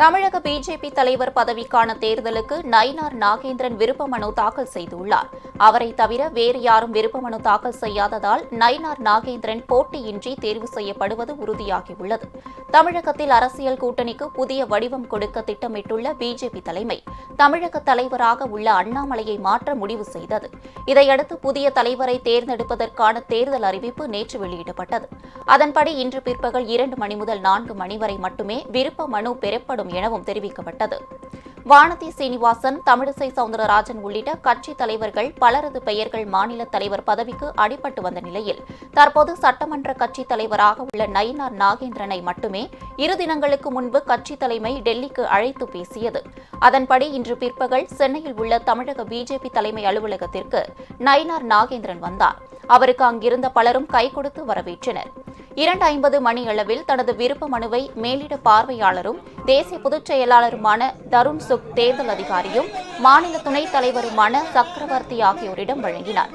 தமிழக பிஜேபி தலைவர் பதவிக்கான தேர்தலுக்கு நயினார் நாகேந்திரன் விருப்ப மனு தாக்கல் செய்துள்ளார். அவரை தவிர வேறு யாரும் விருப்ப மனு தாக்கல் செய்யாததால் நயினார் நாகேந்திரன் போட்டியின்றி தேர்வு செய்யப்படுவது உறுதியாகியுள்ளது. தமிழகத்தில் அரசியல் கூட்டணிக்கு புதிய வடிவம் கொடுக்க திட்டமிட்டுள்ள பிஜேபி தலைமை தமிழக தலைவராக உள்ள அண்ணாமலையை மாற்ற முடிவு செய்தது. இதையடுத்து புதிய தலைவரை தேர்ந்தெடுப்பதற்கான தேர்தல் அறிவிப்பு நேற்று வெளியிடப்பட்டது. அதன்படி இன்று பிற்பகல் இரண்டு மணி முதல் நான்கு மணி வரை மட்டுமே விருப்ப மனு பெறப்படும் எனவும் தெரிவிக்கப்பட்டது. வானதி சீனிவாசன் தமிழிசை சவுந்தரராஜன் உள்ளிட்ட கட்சித் தலைவர்கள் பலரது பெயர்கள் மாநில தலைவர் பதவிக்கு அடிபட்டு வந்த நிலையில் தற்போது சட்டமன்ற கட்சித் தலைவராக உள்ள நயினார் நாகேந்திரனை மட்டுமே இரு தினங்களுக்கு முன்பு கட்சித் தலைமை டெல்லிக்கு அழைத்து பேசியது. அதன்படி இன்று பிற்பகல் சென்னையில் உள்ள தமிழக பிஜேபி தலைமை அலுவலகத்திற்கு நயினார் நாகேந்திரன் வந்தார். அவருக்கு அங்கிருந்த பலரும் கை கொடுத்து வரவேற்றனர். இரண்டு ஐம்பது மணி அளவில் தனது விருப்ப மனுவை மேலிட பார்வையாளரும் தேசிய பொதுச் செயலாளருமான தருண் சுக் தேர்தல் அதிகாரியும் மாநில துணைத் தலைவருமான சக்கரவர்த்தி ஆகியோரிடம் வழங்கினார்.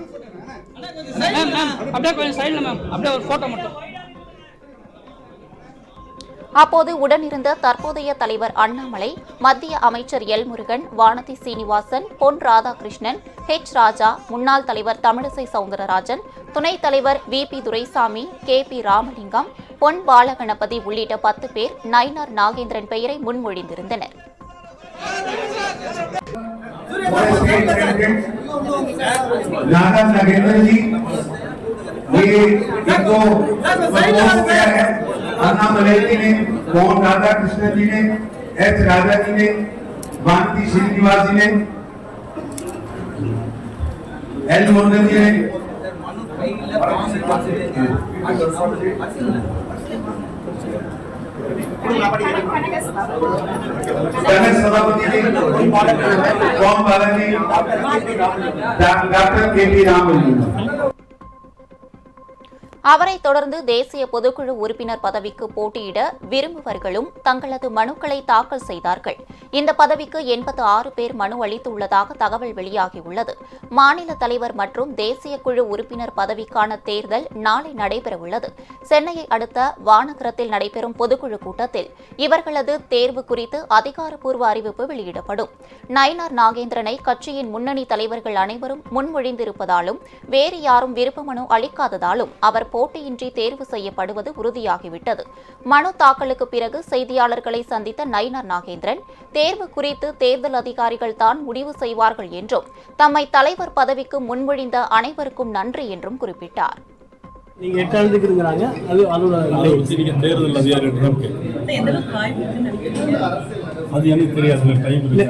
அப்போது உடனிருந்த தற்போதைய தலைவர் அண்ணாமலை மத்திய அமைச்சர் எல். முருகன் வானதி சீனிவாசன் பொன் ராதாகிருஷ்ணன் ஹெச். ராஜா முன்னாள் தலைவர் தமிழிசை சவுந்தரராஜன் துணைத் தலைவர் V. P. Duraisamy K. P. Ramalingam Pon Balaganapathy உள்ளிட்ட பத்து பேர் நயினார் நாகேந்திரன் பெயரை முன்மொழிந்திருந்தனர். ये इनको किया है। अन्ना ने, मोहन राधा कृष्ण जी ने, एच राजा जी ने श्रीनिवास जी ने, एल मुरुगन जी ने। सभापति जी डॉक्टर के पी रामन அவரை தொடர்ந்து தேசிய பொதுக்குழு உறுப்பினர் பதவிக்கு போட்டியிட விரும்புவர்களும் தங்களது மனுக்களை தாக்கல் செய்தார்கள். இந்த பதவிக்கு எண்பத்து ஆறு பேர் மனு அளித்துள்ளதாக தகவல் வெளியாகியுள்ளது. மாநில தலைவர் மற்றும் தேசிய குழு உறுப்பினர் பதவிக்கான தேர்தல் நாளை நடைபெறவுள்ளது. சென்னையை அடுத்த வானகரத்தில் நடைபெறும் பொதுக்குழு கூட்டத்தில் இவர்களது தேர்வு குறித்து அதிகாரப்பூர்வ அறிவிப்பு வெளியிடப்படும். நயினார் நாகேந்திரனை கட்சியின் முன்னணி தலைவர்கள் அனைவரும் முன்மொழிந்திருப்பதாலும் வேறு யாரும் விருப்ப மனு அளிக்காததாலும் அவர் போட்டியின்றி தேர்வு செய்யப்படுவது உறுதியாகிவிட்டது. மனு தாக்கலுக்கு பிறகு செய்தியாளர்களை சந்தித்த நயினார் நாகேந்திரன் தேர்வு குறித்து தேர்தல் அதிகாரிகள் தான் முடிவு செய்வார்கள் என்றும் தம்மை தலைவர் பதவிக்கு முன்மொழிந்த அனைவருக்கும் நன்றி என்றும் குறிப்பிட்டார். நீங்க எட்டாண்டுக்கு இருக்கிறாங்க அது அதோட தேர்தல் நினைக்கிறீங்க? அது எனக்கு தெரியாது இல்ல.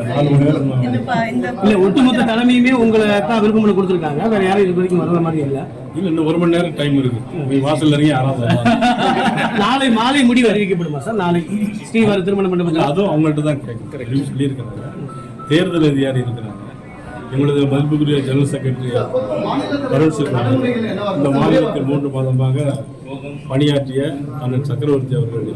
ஒட்டுமொத்த தலைமையுமே உங்களை தான் விருப்பம் பண்ணி கொடுத்துருக்காங்க. வேற யாரும் இது வரைக்கும் வர்ற மாதிரி இல்ல. இல்லை இன்னும் ஒரு மணி நேரம் டைம் இருக்கு. நீ வாசல்ல இறங்கி யாராவது நாளை மாலை முடிவு அறிவிக்கப்படுமா சார்? நாளை ஸ்ரீவாரி திருமண மண்டபத்தில்? அதுவும் அவங்கள்ட்ட தான் கேட்கணும். சொல்லியிருக்கிறாங்க. தேர்தல் அதிகாரி இருக்கிறாங்க. எங்களது மதிப்புக்குரிய ஜெனரல் செக்ரட்டரி கருண் சிங் இந்த மாநிலத்தில் மூன்று மாதமாக பணியாற்றிய அண்ணன் சக்கரவர்த்தி அவர்கள்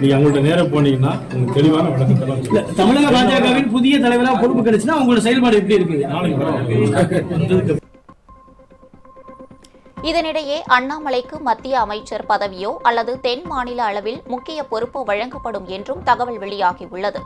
நீங்கள் அவங்கள்ட்ட நேரம் போனீங்கன்னா உங்களுக்கு தெளிவான விளக்கத்தெல்லாம். தமிழக பாஜகவின் புதிய தலைவரா பொறுப்பு கிடைச்சுன்னா உங்களோட செயல்பாடு எப்படி இருக்கு? நாளைக்கு பரவாயில்ல இதனிடையே அண்ணாமலைக்கு மத்திய அமைச்சர் பதவியோ அல்லது தென் மாநில அளவில் முக்கிய பொறுப்போ வழங்கப்படும் என்றும் தகவல் வெளியாகியுள்ளது.